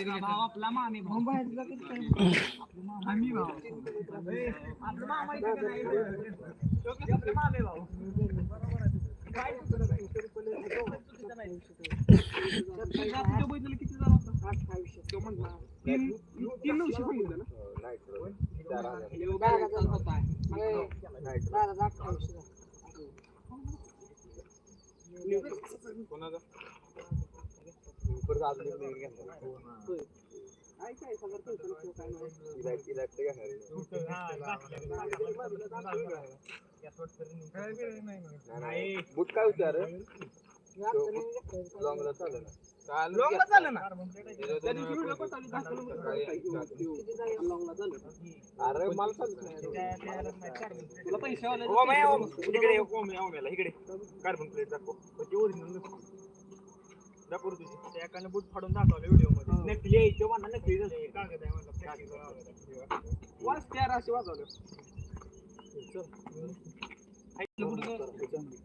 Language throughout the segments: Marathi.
आपला मामी भाऊ. आम्ही भाऊ. आपला मामा मामे भाऊ? काय त्याच्या तुझ्या बहिणीला किती झाला होता? बुट काय लॉंगला चालेल लॉंगला ना. अरे मला चालत तुला पैसे इकडे कार्बन प्लेट दाखव पण ती original दाखव. दाखव रे तुझी. त्या एकाने बूट फाडून दाखवलं व्हिडिओमध्ये नकली आहे तो म्हणला नकली झालं. कागद आहे म्हणला, plastic कागद. वाच त्या राशी वाजवलं.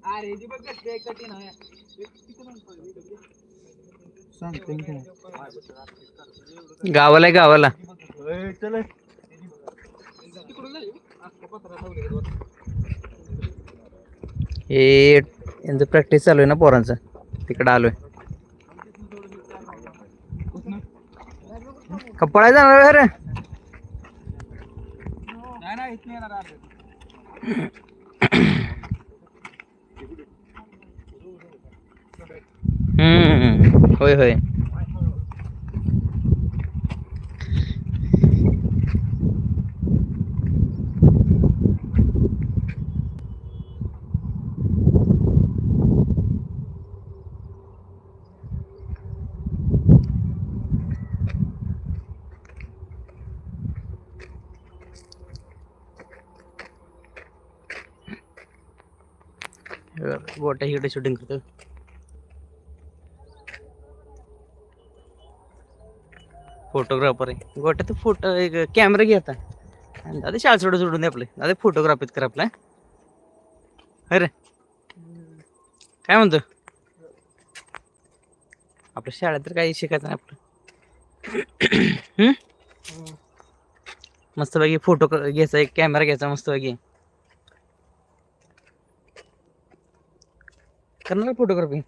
अरे जी बघ ते कठीण आहे? गावाला आहे, गावाला. तिकडून वर. हे. यांचं प्रॅक्टिस चालू आहे ना पोरांचं? तिकडं आलोय. का पळायला जाणार अरे. हम्म. होय होय. गोट्या इकडे शूटिंग करतो फोटोग्राफर आहे. गोट्या तर फोटो एक कॅमेरा घे आता. दादा शाळा सोडून सोडून दे आपले. दादा फोटोग्राफीत कर आपला. अरे काय म्हणतो? आपल्या शाळेत तर काही शिकायचं नाही आपलं. मस्त मस्तपैकी फोटो घ्यायचा एक कॅमेरा घ्यायचा मस्तपैकी. करणार फोटोग्राफी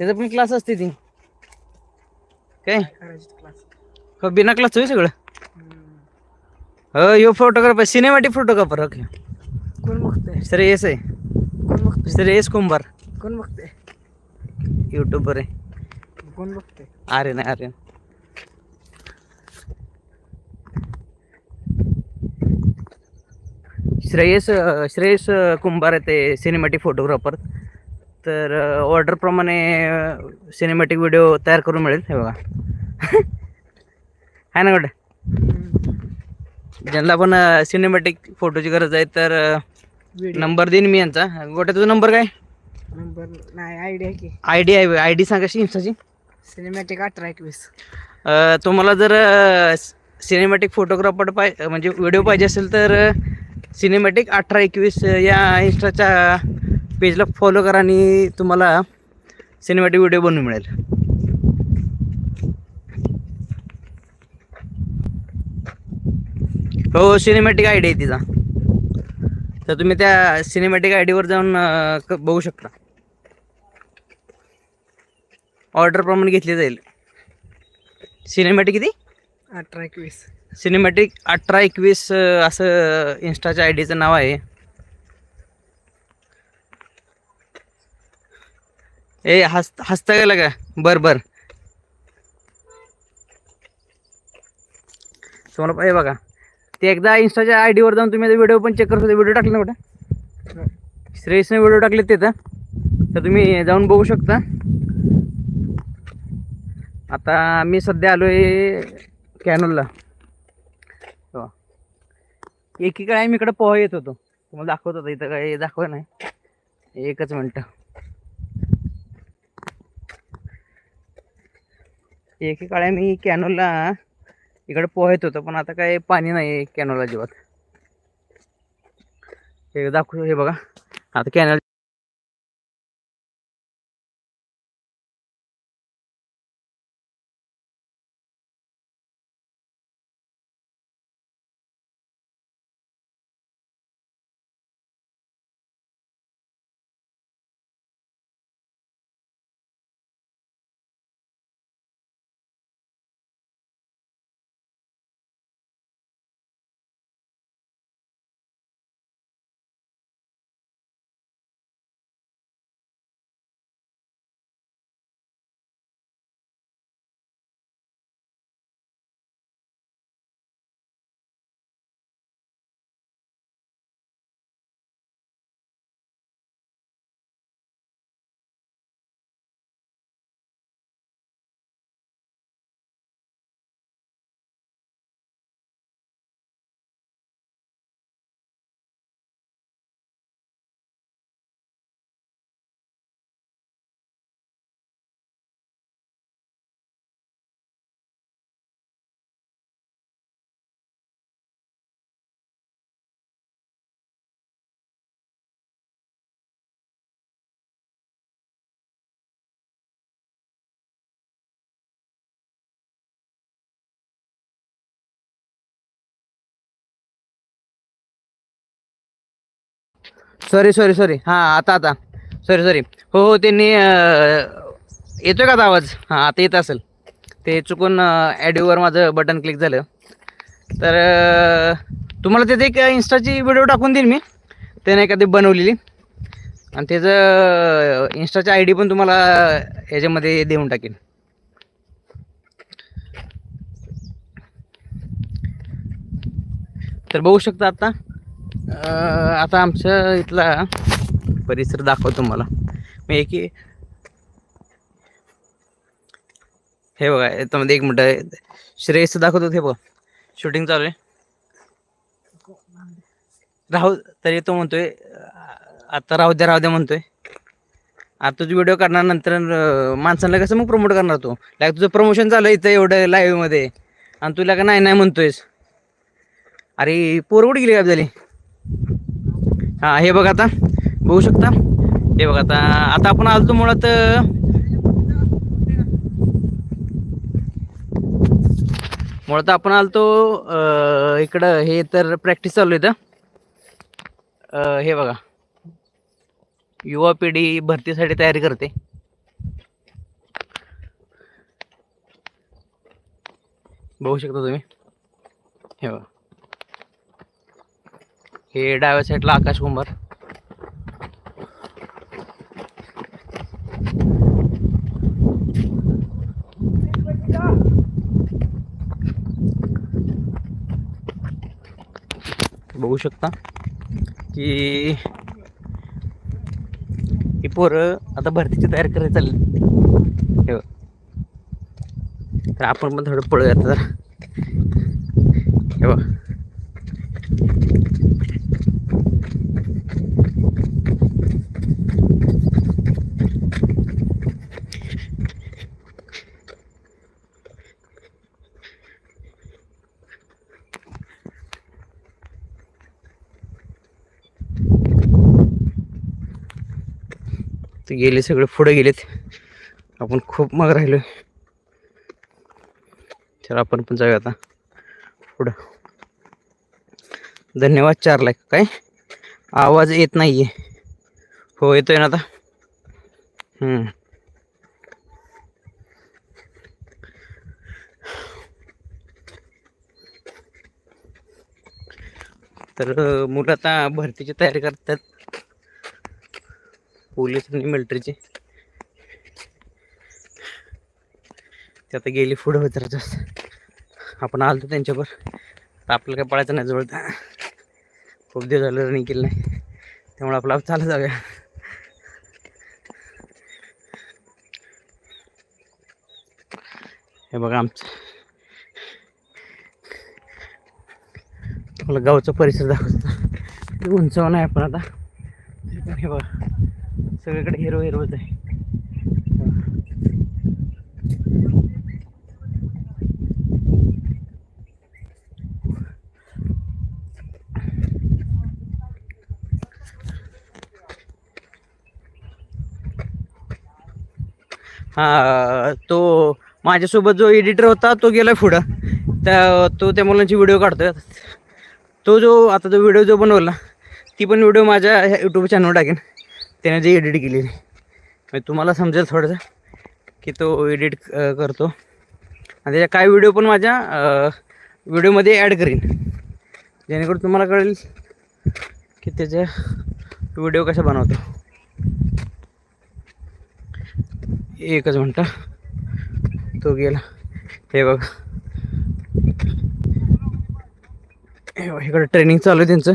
त्याचा पण क्लास असते ती. काय? का बिना क्लास होईल सगळं? हो यो फोटोग्राफर सिनेमॅटिक फोटोग्राफर ओके. कोण बघते श्रेयस आहे कोण बघते श्रेयस कुंभार. कोण बघते युट्यूबर आहे. कोण बघते आर्यन आहे आर्यन. श्रेयस श्रेयस कुंभार आहे ते सिनेमॅटिक फोटोग्राफर तर ऑर्डरप्रमाणे सिनेमॅटिक व्हिडिओ तयार करून मिळेल हे बघा. आहे ना गड ज्यांना पण सिनेमॅटिक फोटोची गरज आहे तर नंबर देईन मी यांचा. गोट्या तुझा नंबर काय? नंबर नाही आयडिया की. आय डी आहे आय डी सांगाशी इंस्टाची. सिनेमॅटिक अठरा एकवीस. तुम्हाला जर सिनेमॅटिक फोटोग्राफर पाहिजे म्हणजे व्हिडिओ पाहिजे असेल तर सिनेमॅटिक अठरा एकवीस या इंस्टाच्या पेजला फॉलो करा आणि तुम्हाला सिनेमॅटिक व्हिडिओ बनवून मिळेल. हो सिनेमॅटिक आय डी आहे तिचा. तर तुम्ही त्या सिनेमॅटिक आय डीवर जाऊन बघू शकता. ऑर्डरप्रमाणे घेतली जाईल. सिनेमॅटिक किती? अठरा एकवीस. सिनेमॅटिक अठरा एकवीस असं इन्स्टाच्या आय डीचं नाव आहे. ए हस हसता गेला का? बर बर. तुम्हाला पाहिजे बघा. ते एकदा इन्स्टाच्या आय डीवर जाऊन तुम्ही व्हिडिओ पण चेक करतो व्हिडिओ टाकले ना कुठं? श्रेयसने व्हिडिओ टाकले तिथं तर. तुम्ही जाऊन बघू शकता. आता मी सध्या आलो आहे कॅनोलला हो. एकीकडे मी इकडे पोहा येत होतो. तुम्हाला दाखवत होता इथं काय दाखव नाही. एकच मिनटं. एकीकडे मी कॅनोलला इकडे पोहायत होतो पण आता काय पाणी नाही कॅनोला अजिबात. हे दाखवतो हे बघा. आता कॅनल सॉरी सॉरी सॉरी हां आता आता. सॉरी सॉरी हो हो त्यांनी येतो येतोय का आता आवाज? हां आता येत असेल. ते चुकून ॲडिओवर माझं बटन क्लिक झालं. तर तुम्हाला त्याचं एक इन्स्टाची व्हिडिओ टाकून देईन मी. त्याने एखादी बनवलेली. आणि त्याचं इन्स्टाची आय डी पण तुम्हाला ह्याच्यामध्ये देऊन टाकेन. तर बघू शकता आता. आता आमच्या इथला परिसर दाखवतो तुम्हाला. मी एक हे बघा याच्यामध्ये एक मिनटं श्रेयस दाखवतो हे बघा. शूटिंग चालू आहे. राहू तरी तो म्हणतोय आता राहू द्या राहू द्या म्हणतोय. आता तुझी व्हिडिओ करणार नंतर माणसांना कसं मग प्रमोट करणार तू? लाईक तुझं प्रमोशन चालू आहे इथं एवढं लाईव्हमध्ये मध्ये. आणि तुला का नाही नाही म्हणतोयस. अरे पोरवड गेली काय झाली? हां हे बघ आता. बघू शकता? हे बघ आता. आता आपण आलतो मुळात मुळात आपण आलतो इकडं हे तर प्रॅक्टिस चालू आहे इथं. हे बघा. युवा पिढी भरतीसाठी तयारी करते. बघू शकता तुम्ही? हे बघा. हे डाव्या साईडला आकाश कुंभार बघू शकता की ही पोरं आता भरतीची तयारी करायला चालली. हे तर आपण पण थोडं पळूया तर जरा. हे बघ. ते गेले सगळे पुढे गेलेत. आपण खूप मग राहिलो तर आपण पण जाऊया आता पुढं. धन्यवाद चार लाख. काय? आवाज येत नाही आहे हो येतोय ना आता. हम्म. तर मुलं आता भरतीची तयारी करतात. पोलीस आणि मिलिटरीचे ते आता गेली पुढं होत आपण आलतो त्यांच्यावर. आपल्याला काय पळायचं नाही जवळ. खूप दिवस झालं रनिंग केलं नाही. त्यामुळे आपला चालत जाऊया. हे बघा आमचं. मला गावचा परिसर दाखवतो. ते नाही आपण आता. हे बघा. सगळीकडे हिरो हिरोच आहे. हा तो माझ्यासोबत जो एडिटर होता तो गेला पुढं. त्या तो त्या मुलांची व्हिडिओ काढतोय तो जो आता जो व्हिडिओ जो बनवला ती पण व्हिडिओ माझ्या यूट्यूब चॅनलवर टाकेन. त्याने जे एडिट केलेली. म्हणजे तुम्हाला समजेल थोडंसं की तो एडिट करतो. आणि त्याच्या काय व्हिडिओ पण माझ्या व्हिडिओमध्ये ॲड करीन. जेणेकरून तुम्हाला कळेल की त्याच्या व्हिडिओ कसा बनवतो. एकच मिनटं तो गेला. हे बघ. हे इकडे ट्रेनिंग चालू आहे त्यांचं.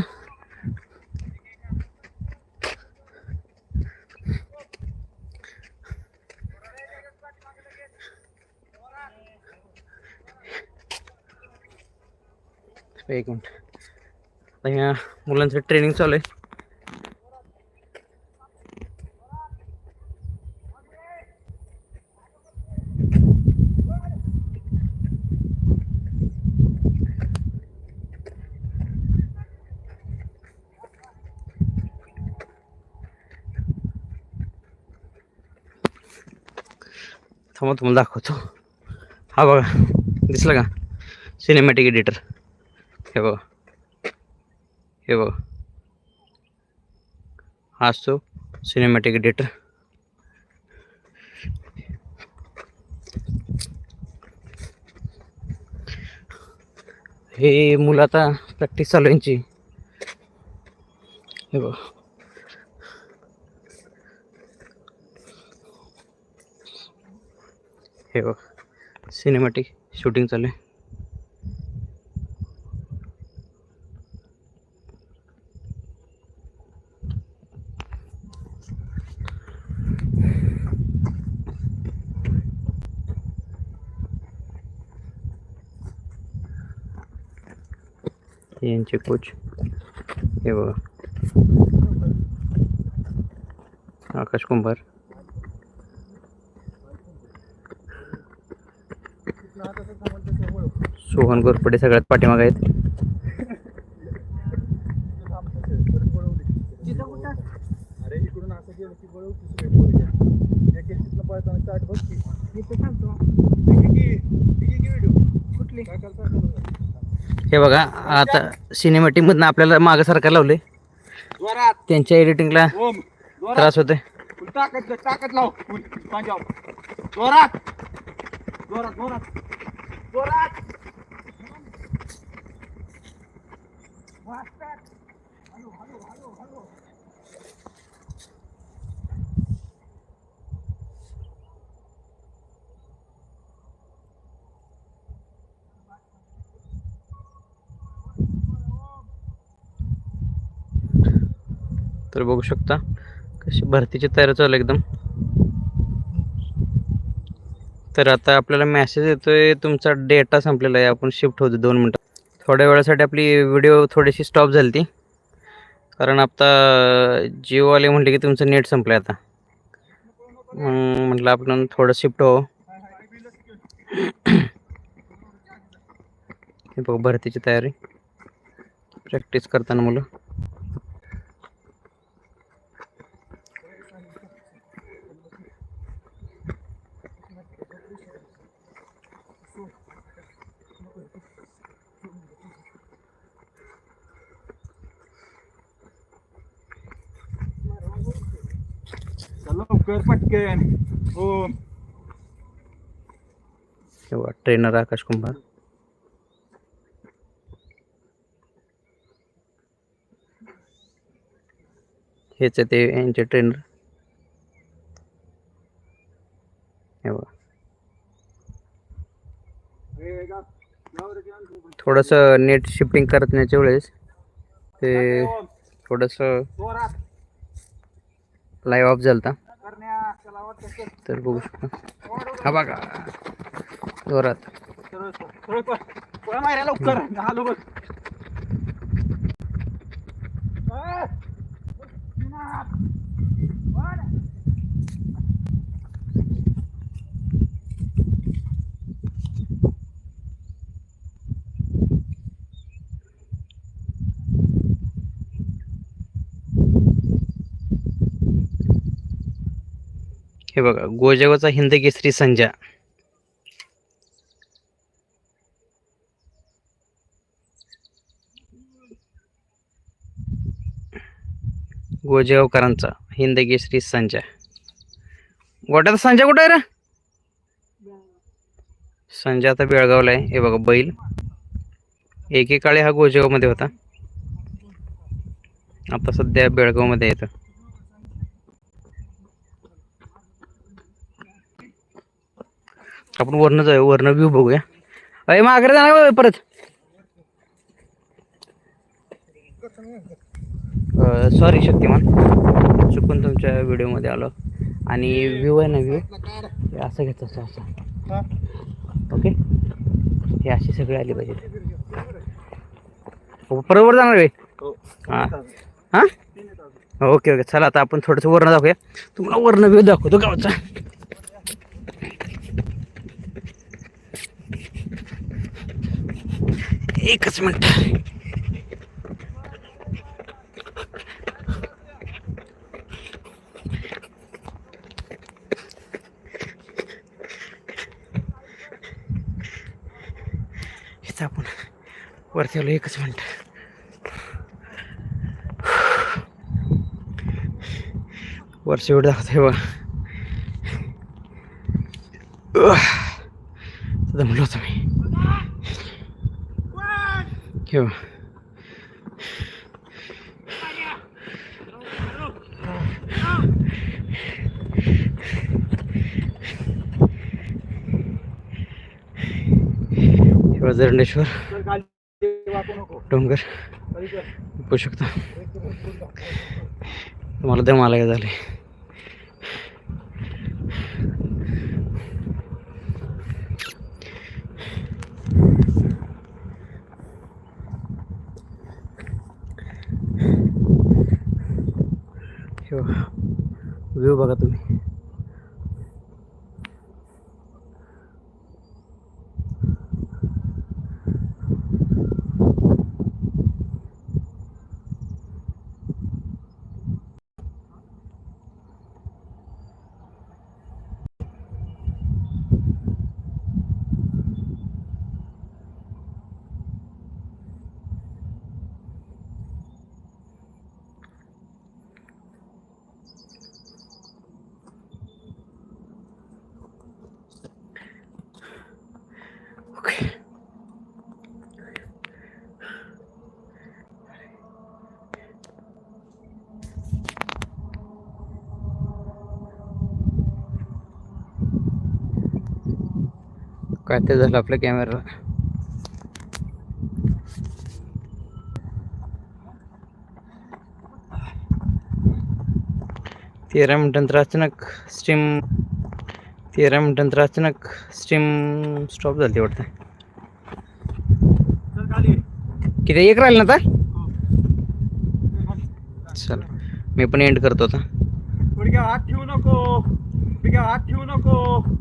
एक मिनिट. आता ह्या मुलांचं ट्रेनिंग चालू आहे. थांबा तुम्हाला दाखवतो. हा बघा दिसलं का? सिनेमॅटिक एडिटर हे बघा. हे बघा. हा असतो सिनेमॅटिक एडिटर हे मुलं आता प्रॅक्टिस चालू यांची. हे बघ. हे बघ. सिनेमॅटिक शूटिंग चालू आहे. यांचे कोच हे बघा आकाश कुंभार सोहन गोरपडे सगळ्यात पाठीमागे आहेत जिथं कुठं अरे इकडून असं गेलं की बळ होती सगळे पोरं. एक एक तिथनं पळताना start बघ की. इथे सांगतो किती- किती- किती video? कुठली काय करता करता? हे बघा आता सिनेमॅटिकमधनं आपल्याला मागं सरकार लावले त्यांच्या एडिटिंगला त्रास पांजावर जोरात. तर बघू शकता. कशी भरतीची तयारी चालू आहे एकदम. तर आता आपल्याला मेसेज येतोय तुमचा डेटा संपलेला आहे. आपण शिफ्ट होतो दोन मिनटं. थोड्या वेळासाठी आपली व्हिडिओ थोडीशी स्टॉप झाली ती. कारण आता जिओवाले म्हटले की तुमचं नेट संपलं आता. म्हटलं आपण थोडं शिफ्ट हो हे बघ भरतीची तयारी. प्रॅक्टिस करताना मुलं. लवकर पटकन. ओम किंवा ट्रेनर आकाश कुंभार? हेच ते यांचे ट्रेनर हे बघा थोडंसं नेट शिफ्टिंग करण्याच्या वेळेस ते थोडंसं लाईव्ह ऑफ झालं होता. करण्या त्याला वाटतं तर बघू शकतो. हा बघा. जोरात. सरळ सरळ हे बघा गोजेवाचा हिंद केसरी संजा गोजेगावकरांचा हिंद केसरी संजा गोट्याचा संजा कुठे आहे रे? संजय आता बेळगावला आहे. हे बघा बैल. एकेकाळी हा गोजेगावमध्ये होता. आता सध्या बेळगावमध्ये येतं आपण वरनं जाऊ वरनं व्ह्यू बघूया. अरे माघारी जाणार परत? सॉरी शक्तिमान. चुकून तुमच्या व्हिडिओमध्ये आलो. आणि व्ह्यू आहे ना व्ह्यू असं घेतो असं असं. ओके हे असे सगळे आले पाहिजे. हो, बरोबर जाणार आहे हां. हां. Okay okay. चला आता आपण थोडंसं वर्ण दाखवूया. तुम्हाला वर्ण व्ह्यू दाखवतो गावचा. एकच मिनिट. इथं आपण वरती आलो एकच मिनिट. वर्ष एवढं दाखवते बघा उह. दमलो होतो मी ठेव. जरणेश्वर डोंगर. बघू शकता. मला त्या झाले व्ह्यू बघा तुम्ही ओके काय ते झालं आपल्या कॅमेरा तेरा मिनिटांनंतर अचानक स्ट्रीम तेरा मिनिटांनंतर अचानक स्ट्रीम स्टॉप झाली वाटतं. किती? एक राहिलं ना आता? चल मी पण एंड करतो आता. हात ठेवू नको. हात ठेवू नको.